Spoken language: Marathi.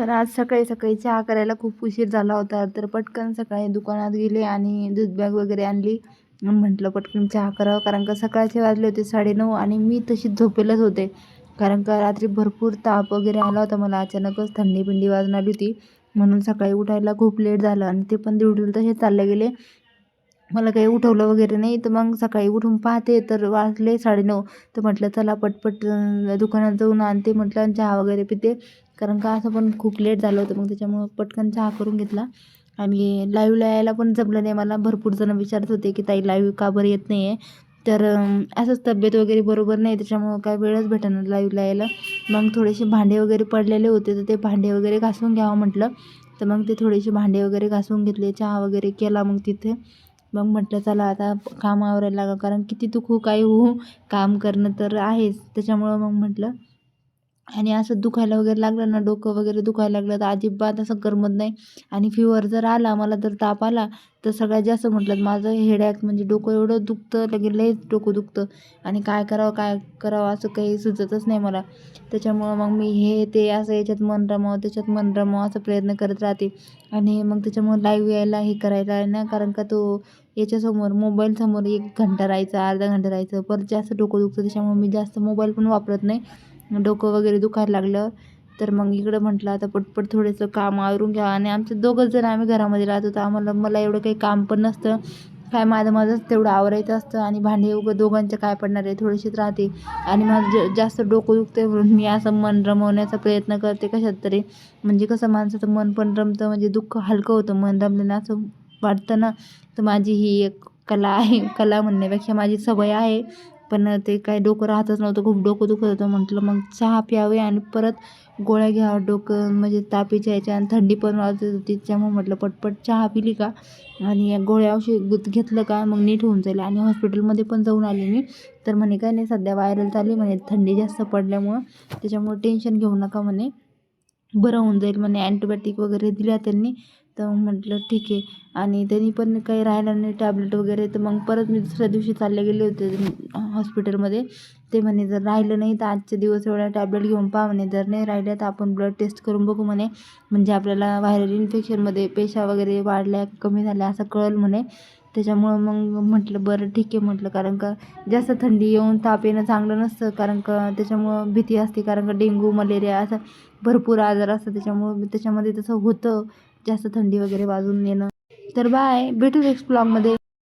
तर आज सकाळी सकाळी चहा करायला खूप उशीर झाला होता. तर पटकन सकाळी दुकानात गेले आणि दूध बॅग वगैरे आणली. म्हटलं पटकन चहा करावं कारण का सकाळचे वाजले होते साडेनऊ आणि मी तशीच झोपेलच होते. कारण का रात्री भरपूर ताप वगैरे आला होता मला. अचानकच थंडी पिंडी वाजून आली होती. म्हणून सकाळी उठायला खूप लेट झालं आणि ते पण दीड तसे चालले गेले. मला काही उठवलं वगैरे नाही तर मग सकाळी उठून पाहते तर वाजले साडेनऊ. तर म्हटलं चला पटपट दुकानात जाऊन आणते म्हटलं आणि चहा वगैरे पिते. कारण का असं पण खूप लेट झालं होतं मग त्याच्यामुळं पटकन चहा करून घेतला. आणि लाईव्हला यायला पण जमलं नाही. मला भरपूर जण विचारत होते की ताई लाईव्ह का बरं येत नाही आहे तर असंच तब्येत वगैरे बरोबर नाही त्याच्यामुळं काय वेळच भेटणार लाईव्हला यायला. मग थोडेसे भांडे वगैरे पडलेले होते तर ते भांडे वगैरे घासून घ्यावं म्हटलं. तर मग ते थोडेसे भांडे वगैरे घासून घेतले चहा वगैरे केला मग तिथे. मग म्हटलं चला आता काम आवरायला लागा कारण किती दुखू काही होऊ काम करणं तर आहेच. त्याच्यामुळं मग म्हटलं आणि असं दुखायला वगैरे लागलं ना डोकं वगैरे दुखायला लागलं तर अजिबात असं करमत नाही. आणि फिवर जर आला मला जर ताप आला तर सगळ्यात जास्त म्हटलं माझं हेडॅक म्हणजे डोकं एवढं दुखतं लगे लयच डोकं दुखतं. आणि काय करावं काय करावं असं काही सुचतच नाही मला. त्याच्यामुळं मग मी हे ते असं याच्यात मन रमावं त्याच्यात मन रमावं असं प्रयत्न करत राहते. आणि मग त्याच्यामुळं लाईव्ह यायला हे करायला ना कारण का तो याच्यासमोर मोबाईलसमोर एक घंटा राहायचा अर्धा घंटा राहायचं परत जास्त डोकं दुखतं त्याच्यामुळे मी जास्त मोबाईल पण वापरत नाही. डोकं वगैरे दुखायला लागलं. तर मग इकडं म्हटलं आता पटपट थोडंसं काम आवरून घ्या. आणि आमचे दोघंच जण आम्ही घरामध्ये राहत होतो. आम्हाला मला एवढं काही काम पण नसतं. काय माझं माझंच तेवढं आवरायचं असतं. आणि भांडे उगं दोघांचे काय पडणार आहे? थोडीशीच राहते. आणि माझं ज जास्त डोकं दुखते म्हणून मी असं मन रमवण्याचा प्रयत्न करते कशात तरी. म्हणजे कसं माणसाचं मन पण रमतं. म्हणजे दुःख हलकं होतं. मन रमल्यानं असं वाटतं ना तर माझी ही एक कला आहे. कला म्हणण्यापेक्षा माझी सवय आहे. पण ते काय डोकं राहतच नव्हतं. खूप डोकं दुखत होतं. म्हटलं मग चहा प्यावे आणि परत गोळ्या घ्यावं डोकं म्हणजे तापीच्या याच्या आणि थंडी पण वाजत होती. त्यामुळे म्हटलं पटपट चहा पिली का? आणि या गोळ्या औषध घेतलं का? मग नीट होऊन जाईल. आणि हॉस्पिटलमध्ये पण जाऊन आले मी. तर म्हणे काय नाही सध्या व्हायरल चालली म्हणे थंडी जास्त पडल्यामुळं. त्याच्यामुळे टेन्शन घेऊ नका. म्हणे बरं होऊन जाईल म्हणे. अँटीबायोटिक वगैरे दिल्या त्यांनी तर म्हटलं ठीक आहे. आणि त्यांनी पण काही राहिलं नाही टॅबलेट वगैरे. तर मग परत मी दुसऱ्या दिवशी चालले गेले होते हॉस्पिटलमध्ये ते म्हणे जर राहिलं नाही तर आजचे दिवस एवढ्या टॅबलेट घेऊन पहा म्हणे. जर नाही राहिल्या तर आपण ब्लड टेस्ट करून बघू म्हणे. म्हणजे आपल्याला व्हायरल इन्फेक्शनमध्ये पेशा वगैरे वाढल्या कमी झाल्या असं कळेल म्हणे. त्याच्यामुळं मग म्हटलं बरं ठीक आहे म्हटलं. कारण का जास्त थंडी येऊन ताप येणं चांगलं नसतं. कारण का त्याच्यामुळं भीती असते. कारण का डेंग्यू मलेरिया असं भरपूर आजार असतात. त्याच्यामुळं त्याच्यामध्ये तसं होतं. जास्त थंडी वगैरे वाजून येणं. तर बाय भेटू नेक्स्ट ब्लॉगमध्ये